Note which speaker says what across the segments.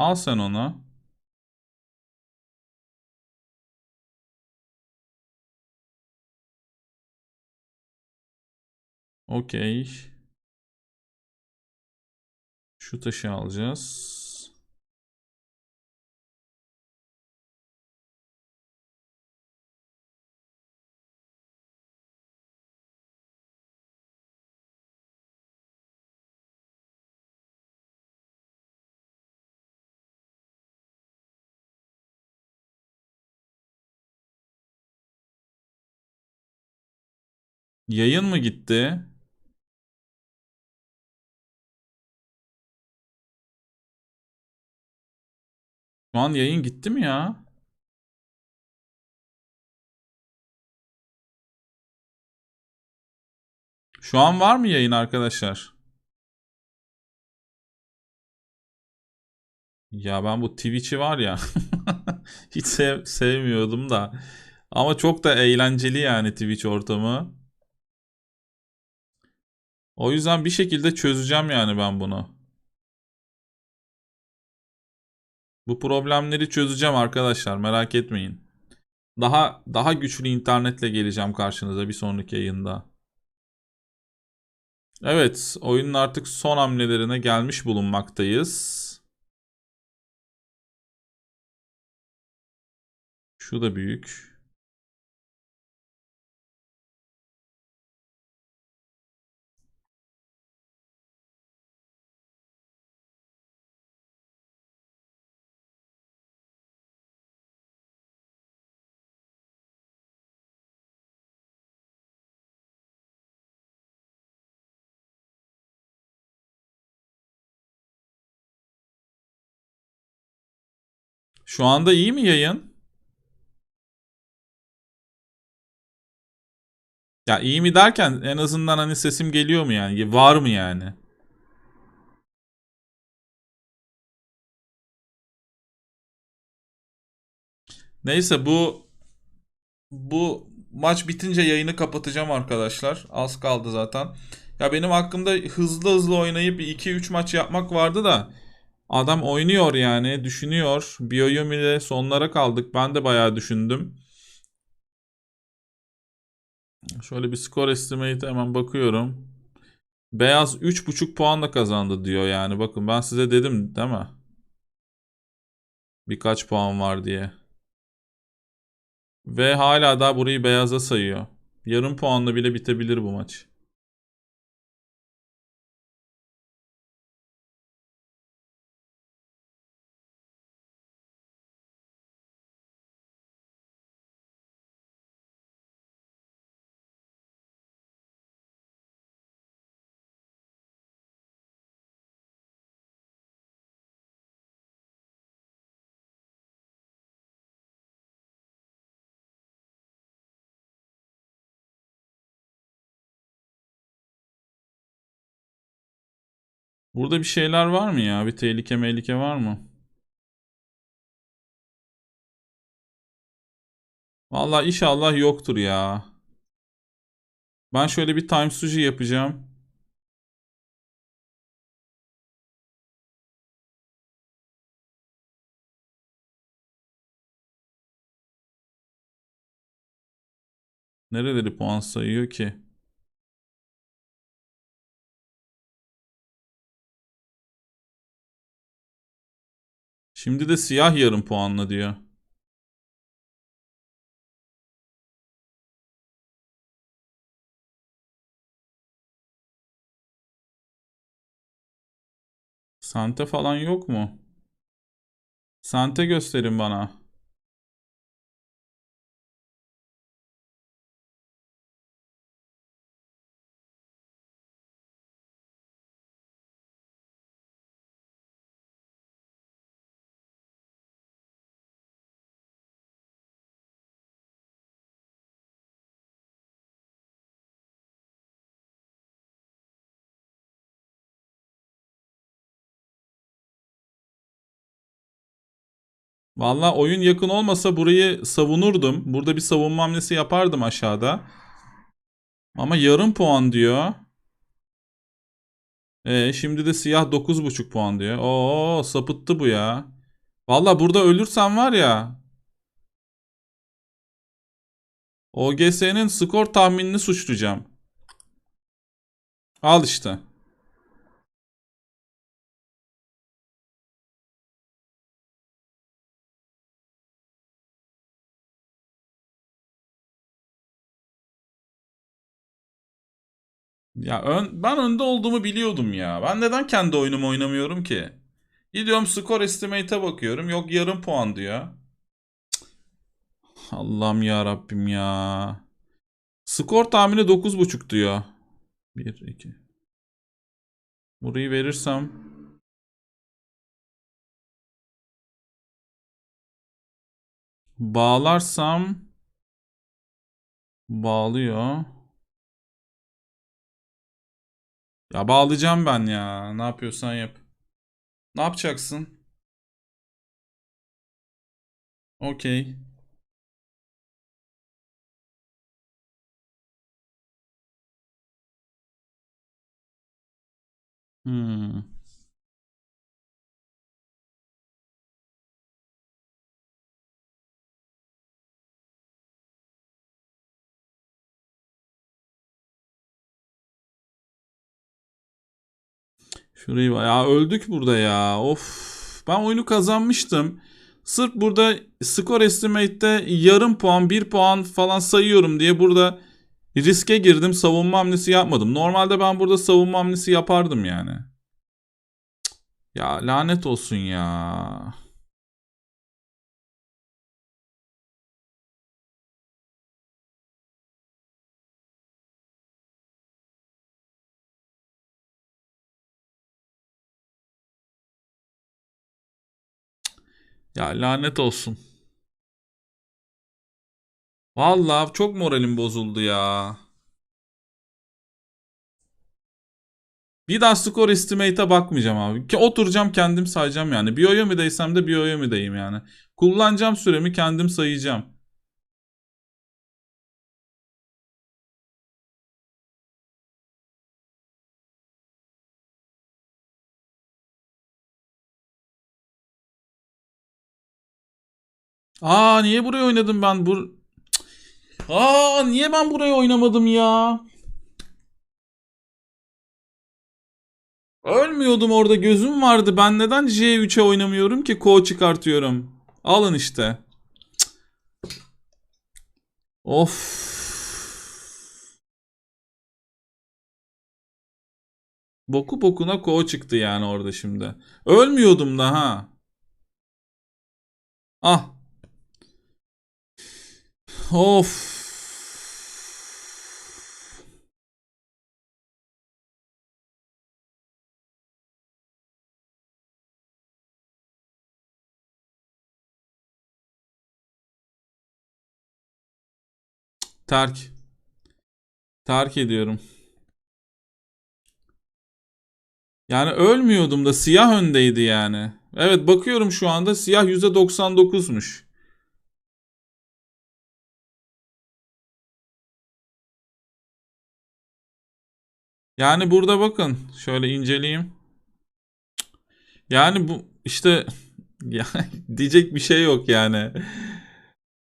Speaker 1: Al sen onu. Okey. Şu taşı alacağız. Yayın mı gitti? Şu an yayın gitti mi ya? Şu an var mı yayın arkadaşlar? Ya ben bu Twitch'i var ya hiç sev- sevmiyordum da. Ama çok da eğlenceli yani Twitch ortamı. O yüzden bir şekilde çözeceğim yani ben bunu. Bu problemleri çözeceğim arkadaşlar merak etmeyin. Daha daha güçlü internetle geleceğim karşınıza bir sonraki yayında. Evet, oyunun artık son hamlelerine gelmiş bulunmaktayız. Şu da büyük. Şu anda iyi mi yayın? Ya iyi mi derken en azından hani sesim geliyor mu yani? Var mı yani? Neyse bu bu maç bitince yayını kapatacağım arkadaşlar. Az kaldı zaten. Ya benim aklımda hızlı hızlı oynayıp 2-3 maç yapmak vardı da adam oynuyor yani düşünüyor. Biyoyum ile sonlara kaldık. Ben de bayağı düşündüm. Şöyle bir skor estimate hemen bakıyorum. Beyaz 3.5 puanla kazandı diyor yani. Bakın ben size dedim değil mi? Birkaç puan var diye. Ve hala da burayı beyaza sayıyor. Yarım puanla bile bitebilir bu maç. Burada bir şeyler var mı ya? Bir tehlike mehlike var mı? Vallahi inşallah yoktur ya. Ben şöyle bir time suji yapacağım. Nereleri puan sayıyor ki? Şimdi de siyah yarım puanla diyor. Sante falan yok mu? Sante gösterin bana. Valla oyun yakın olmasa burayı savunurdum. Burada bir savunma hamlesi yapardım aşağıda. Ama yarım puan diyor. E, şimdi de siyah 9.5 puan diyor. Oo sapıttı bu ya. Valla burada ölürsem var ya. OGS'nin skor tahminini suçlayacağım. Al işte. Ya ön, ben önde olduğumu biliyordum ya. Ben neden kendi oyunumu oynamıyorum ki? Gidiyorum skor estimate'e bakıyorum. Yok yarım puan diyor. Allah'ım ya Rabbim ya. Skor tahmini 9.5 diyor. 1 2. Burayı verirsem bağlarsam bağlıyor. Ya bağlayacağım ben ya. Ne yapıyorsan yap. Ne yapacaksın? Okey. Hmm. Şurayı ya öldük burada ya. Of. Ben oyunu kazanmıştım. Sırf burada skor estimate'te yarım puan, bir puan falan sayıyorum diye burada riske girdim. Savunma hamlesi yapmadım. Normalde ben burada savunma hamlesi yapardım yani. Ya lanet olsun ya. Ya lanet olsun. Vallahi çok moralim bozuldu ya. Bir daha skor estimate'e bakmayacağım abi. Ki oturacağım kendim sayacağım yani. Biyoyomi'deysem de Biyoyomi'deyim yani. Kullanacağım süremi kendim sayacağım. Aa niye buraya oynadım ben? Bur. Aa niye ben buraya oynamadım ya? Ölmüyordum orada gözüm vardı. Ben neden J3'e oynamıyorum ki? Ko çıkartıyorum. Alın işte. Of. Boku bokuna Ko çıktı yani orada şimdi. Ölmüyordum da ha. Ah. Of. Terk. Terk ediyorum. Yani ölmüyordum da siyah öndeydi yani. Evet bakıyorum şu anda siyah %99'muş. Yani burada bakın şöyle inceleyeyim. Yani bu işte ya, diyecek bir şey yok yani.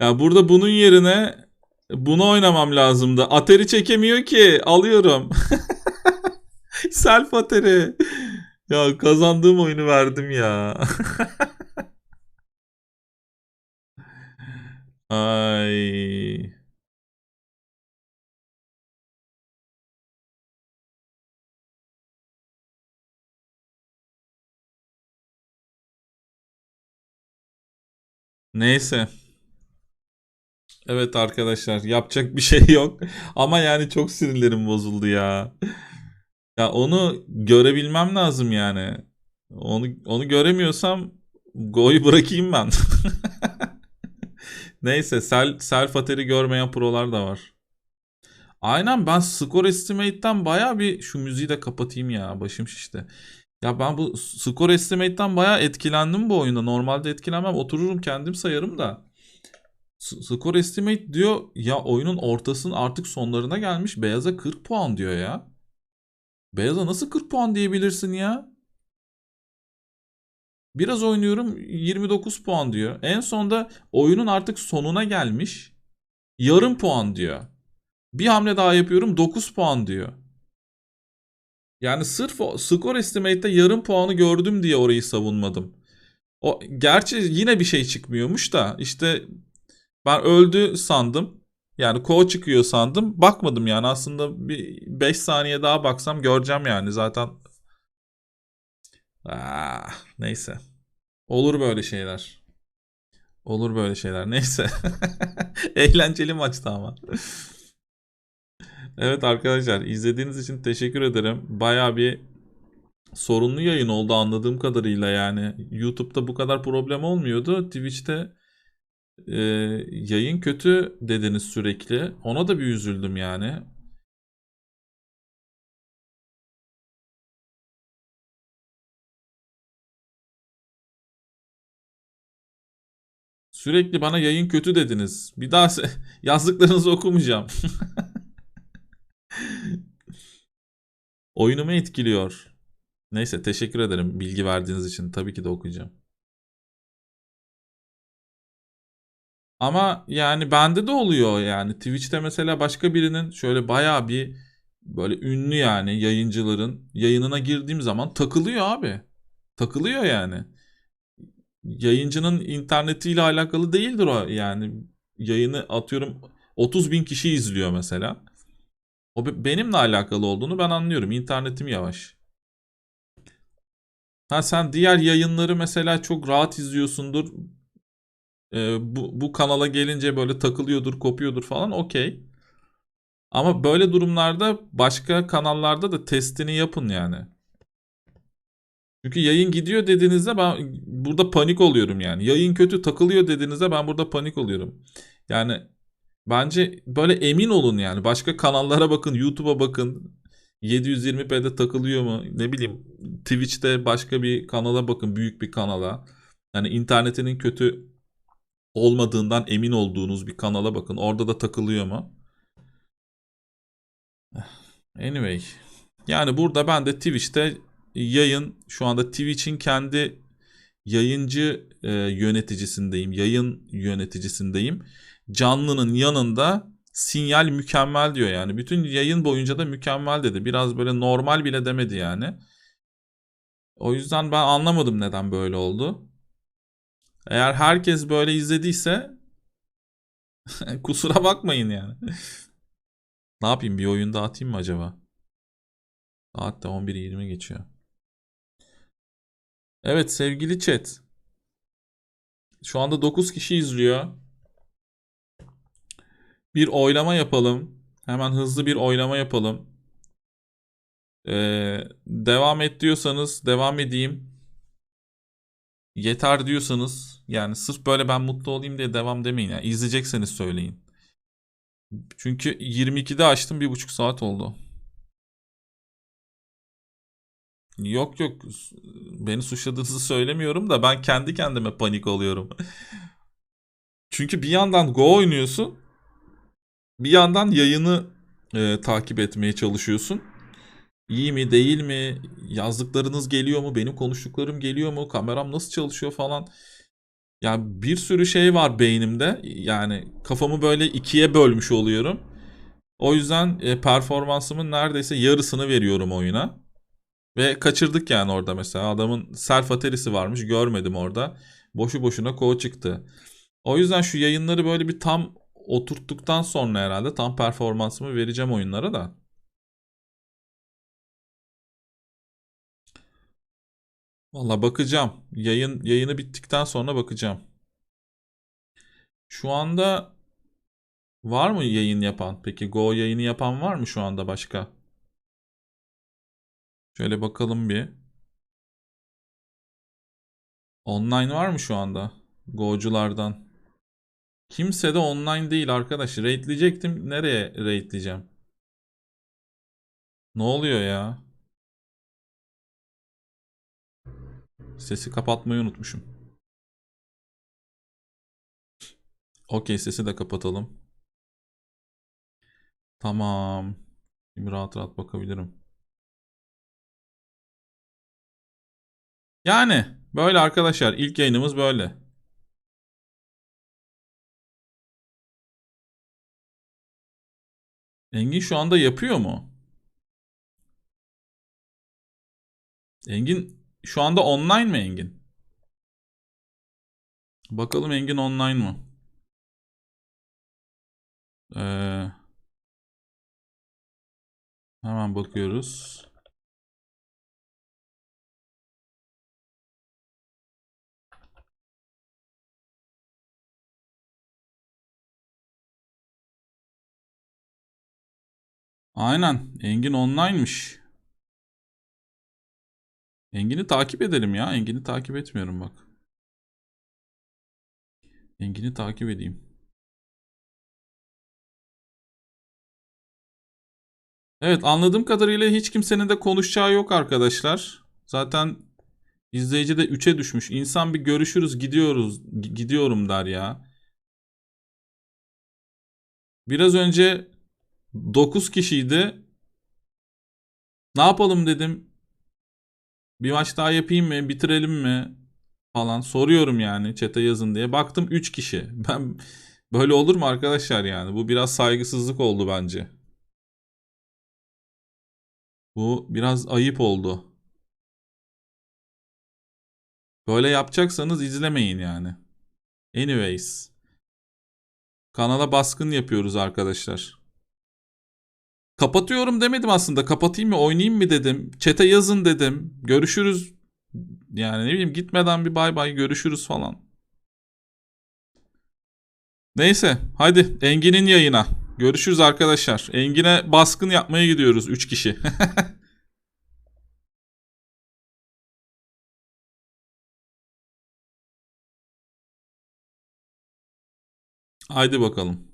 Speaker 1: Ya burada bunun yerine bunu oynamam lazımdı. Ateri çekemiyor ki. Alıyorum. Self Ateri. Ya kazandığım oyunu verdim ya. Ay. Neyse. Evet arkadaşlar yapacak bir şey yok. Ama yani çok sinirlerim bozuldu ya. Ya onu görebilmem lazım yani. Onu onu göremiyorsam Go'yu bırakayım ben. Neyse sel, self ateri görmeyen prolar da var. Aynen ben skor estimate'ten baya bir şu müziği de kapatayım ya başım şişti. Ya ben bu skor estimate'ten baya etkilendim bu oyunda. Normalde etkilenmem otururum kendim sayarım da. Skor estimate diyor ya oyunun ortasının artık sonlarına gelmiş beyaza 40 puan diyor ya. Beyaz'a nasıl 40 puan diyebilirsin ya? Biraz oynuyorum 29 puan diyor. En sonda oyunun artık sonuna gelmiş. Yarım puan diyor. Bir hamle daha yapıyorum 9 puan diyor. Yani sırf o skor estimate'de yarım puanı gördüm diye orayı savunmadım. O gerçi yine bir şey çıkmıyormuş da işte ben öldü sandım. Yani ko çıkıyor sandım. Bakmadım yani aslında bir 5 saniye daha baksam göreceğim yani zaten. Ah, neyse. Olur böyle şeyler. Olur böyle şeyler. Neyse. Eğlenceli maçtı ama. Evet arkadaşlar izlediğiniz için teşekkür ederim. Baya bir sorunlu yayın oldu anladığım kadarıyla yani. YouTube'da bu kadar problem olmuyordu. Twitch'te e, yayın kötü dediniz sürekli. Ona da bir üzüldüm yani. Sürekli bana yayın kötü dediniz. Bir daha yazdıklarınızı okumayacağım. Oyunumu etkiliyor. Neyse teşekkür ederim bilgi verdiğiniz için. Tabii ki de okuyacağım. Ama yani bende de oluyor yani. Twitch'te mesela başka birinin şöyle bayağı bir böyle ünlü yani yayıncıların yayınına girdiğim zaman takılıyor abi. Takılıyor yani. Yayıncının internetiyle alakalı değildir o yani. Yayını atıyorum 30 bin kişi izliyor mesela. O be- benimle alakalı olduğunu ben anlıyorum. İnternetim yavaş. Ha sen diğer yayınları mesela çok rahat izliyorsundur. Ee, bu, bu kanala gelince böyle takılıyordur, kopuyordur falan okey. Ama böyle durumlarda başka kanallarda da testini yapın yani. Çünkü yayın gidiyor dediğinizde ben burada panik oluyorum yani. Yayın kötü takılıyor dediğinizde ben burada panik oluyorum. Yani bence böyle emin olun yani. Başka kanallara bakın, YouTube'a bakın. 720p'de takılıyor mu? Ne bileyim Twitch'te başka bir kanala bakın, büyük bir kanala. Yani internetinin kötü olmadığından emin olduğunuz bir kanala bakın. Orada da takılıyor mu? Anyway. Yani burada ben de Twitch'te yayın şu anda Twitch'in kendi yayıncı e, yöneticisindeyim. Yayın yöneticisindeyim. Canlının yanında sinyal mükemmel diyor yani. Bütün yayın boyunca da mükemmel dedi. Biraz böyle normal bile demedi yani. O yüzden ben anlamadım neden böyle oldu. Eğer herkes böyle izlediyse kusura bakmayın yani. Ne yapayım bir oyun daha atayım mı acaba? Saat de 11.20 geçiyor. Evet sevgili chat. Şu anda 9 kişi izliyor. Bir oylama yapalım. Hemen hızlı bir oylama yapalım. Ee, devam et diyorsanız devam edeyim. Yeter diyorsanız yani sırf böyle ben mutlu olayım diye devam demeyin. Yani izleyecekseniz söyleyin. Çünkü 22'de açtım bir buçuk saat oldu. Yok yok beni suçladığınızı söylemiyorum da ben kendi kendime panik oluyorum. Çünkü bir yandan Go oynuyorsun. Bir yandan yayını e, takip etmeye çalışıyorsun. İyi mi değil mi? Yazdıklarınız geliyor mu? Benim konuştuklarım geliyor mu? Kameram nasıl çalışıyor falan. Yani bir sürü şey var beynimde. Yani kafamı böyle ikiye bölmüş oluyorum. O yüzden e, performansımın neredeyse yarısını veriyorum oyuna. Ve kaçırdık yani orada mesela. Adamın self aterisi varmış. Görmedim orada. Boşu boşuna kova çıktı. O yüzden şu yayınları böyle bir tam oturttuktan sonra herhalde tam performansımı vereceğim oyunlara da. Valla bakacağım. Yayın yayını bittikten sonra bakacağım. Şu anda var mı yayın yapan? Peki Go yayını yapan var mı şu anda başka? Şöyle bakalım bir. Online var mı şu anda? Go'culardan. Kimse de online değil arkadaş. Raidleyecektim. Nereye raidleyeceğim? Ne oluyor ya? Sesi kapatmayı unutmuşum. Okey sesi de kapatalım. Tamam. Şimdi rahat rahat bakabilirim. Yani böyle arkadaşlar ilk yayınımız böyle. Engin şu anda yapıyor mu? Engin şu anda online mı Engin? Bakalım Engin online mı? Ee, hemen bakıyoruz. Aynen. Engin online'mış. Engin'i takip edelim ya. Engin'i takip etmiyorum bak. Engin'i takip edeyim. Evet anladığım kadarıyla hiç kimsenin de konuşacağı yok arkadaşlar. Zaten izleyici de 3'e düşmüş. İnsan bir görüşürüz gidiyoruz gi- gidiyorum der ya. Biraz önce 9 kişiydi. Ne yapalım dedim. Bir maç daha yapayım mı? Bitirelim mi? Falan soruyorum yani chat'e yazın diye. Baktım 3 kişi. Ben böyle olur mu arkadaşlar yani? Bu biraz saygısızlık oldu bence. Bu biraz ayıp oldu. Böyle yapacaksanız izlemeyin yani. Anyways. Kanala baskın yapıyoruz arkadaşlar. Kapatıyorum demedim aslında. Kapatayım mı oynayayım mı dedim. Çete yazın dedim. Görüşürüz. Yani ne bileyim gitmeden bir bay bay görüşürüz falan. Neyse hadi Engin'in yayına. Görüşürüz arkadaşlar. Engin'e baskın yapmaya gidiyoruz 3 kişi. Haydi bakalım.